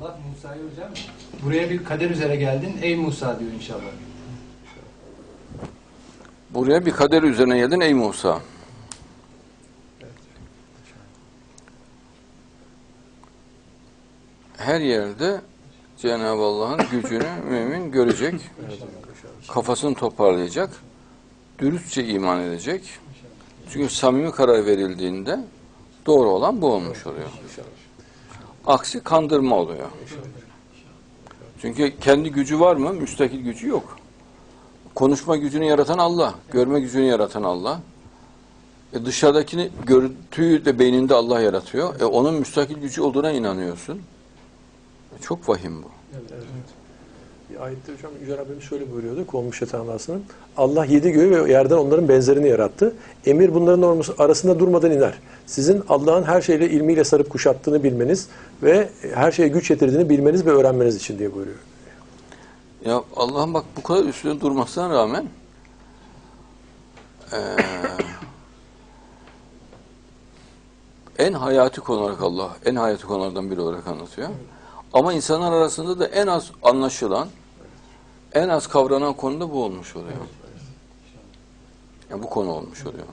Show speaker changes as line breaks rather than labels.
Allah Musa'ya hocam buraya bir kader üzere geldin ey Musa diyor inşallah.
Buraya bir kader üzerine geldin ey Musa. Her yerde Cenab-ı Allah'ın gücünü mümin görecek, kafasını toparlayacak, dürüstçe iman edecek. Çünkü samimi karar verildiğinde doğru olan bu olmuş oluyor. Aksi kandırma oluyor. Çünkü kendi gücü var mı? Müstakil gücü yok. Konuşma gücünü yaratan Allah, görme gücünü yaratan Allah. E dışarıdakini görüntüyü de beyninde Allah yaratıyor. E onun müstakil gücü olduğuna inanıyorsun. E çok vahim bu.
Bir ayette hocam Yüce Rabbimiz şöyle buyuruyordu kovmuş şeytan Allah'sının. Allah yedi göğü ve yerden onların benzerini yarattı. Emir bunların arasında durmadan iner. Sizin Allah'ın her şeyle ilmiyle sarıp kuşattığını bilmeniz ve her şeye güç yetirdiğini bilmeniz ve öğrenmeniz için diye buyuruyor.
Ya Allah'ın bak bu kadar üstüne durmasına rağmen eee, en hayati konu olarak Allah, en hayati konulardan biri olarak anlatıyor. Ama insanlar arasında da en az anlaşılan, en az kavranan konu da bu olmuş oluyor. Ya bu konu olmuş oluyor.